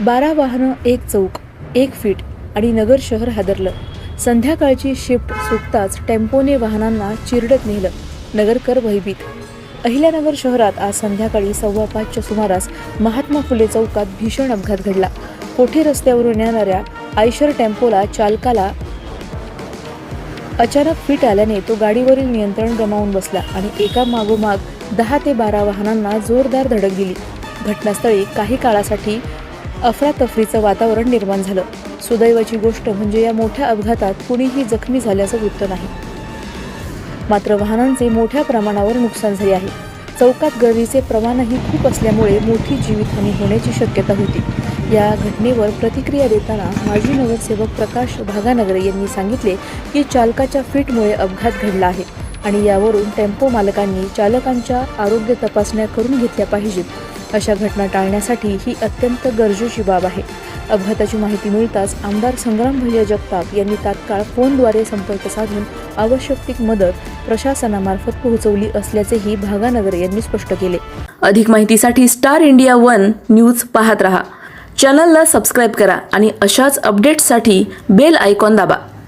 बारा वाहनं एक चौक एक फीट आणि नगर शहर हादरलं. संध्याकाळची शिफ्ट सुटताच टेम्पोने वाहनांना चिरडत नेलं. नगरकर भयभीत. अहिल्यानगर शहरात आज संध्याकाळी सव्वा पाचच्या सुमारास महात्मा फुले चौकात भीषण अपघात घडला. कोठी रस्त्यावरून येणाऱ्या आयशर टेम्पोला चालकाला अचानक फिट आल्याने तो गाडीवरील नियंत्रण गमावून बसला आणि एका मागोमाग दहा ते बारा वाहनांना जोरदार धडक दिली. घटनास्थळी काही काळासाठी अफरातफरीचं वातावरण निर्माण झालं. सुदैवाची गोष्ट म्हणजे या मोठ्या अपघातात कुणीही जखमी झाल्याचं वृत्त नाही. मात्र वाहनांचे मोठ्या प्रमाणावर नुकसान झाले आहे. चौकात गर्दीचे प्रमाणही खूप असल्यामुळे मोठी जीवितहानी होण्याची शक्यता होती. या घटनेवर प्रतिक्रिया देताना माजी नगरसेवक प्रकाश भागानगर यांनी सांगितले की चालकाच्या फिटमुळे अपघात घडला आहे आणि यावरून टेम्पो मालकांनी चालकांच्या आरोग्य तपासण्या करून घेतल्या पाहिजेत. अशा घटना टाळण्यासाठी ही अत्यंत गरजेची बाब आहे. अपघाताची माहिती मिळताच आमदार संग्राम भैया जगताप यांनी तात्काळ फोनद्वारे संपर्क साधून आवश्यक ती मदत प्रशासनामार्फत पोहोचवली असल्याचेही भागानगर यांनी स्पष्ट केले. अधिक माहितीसाठी स्टार इंडिया वन न्यूज पाहत रहा. चॅनलला सबस्क्राईब करा आणि अशाच अपडेट्ससाठी बेल आयकॉन दाबा.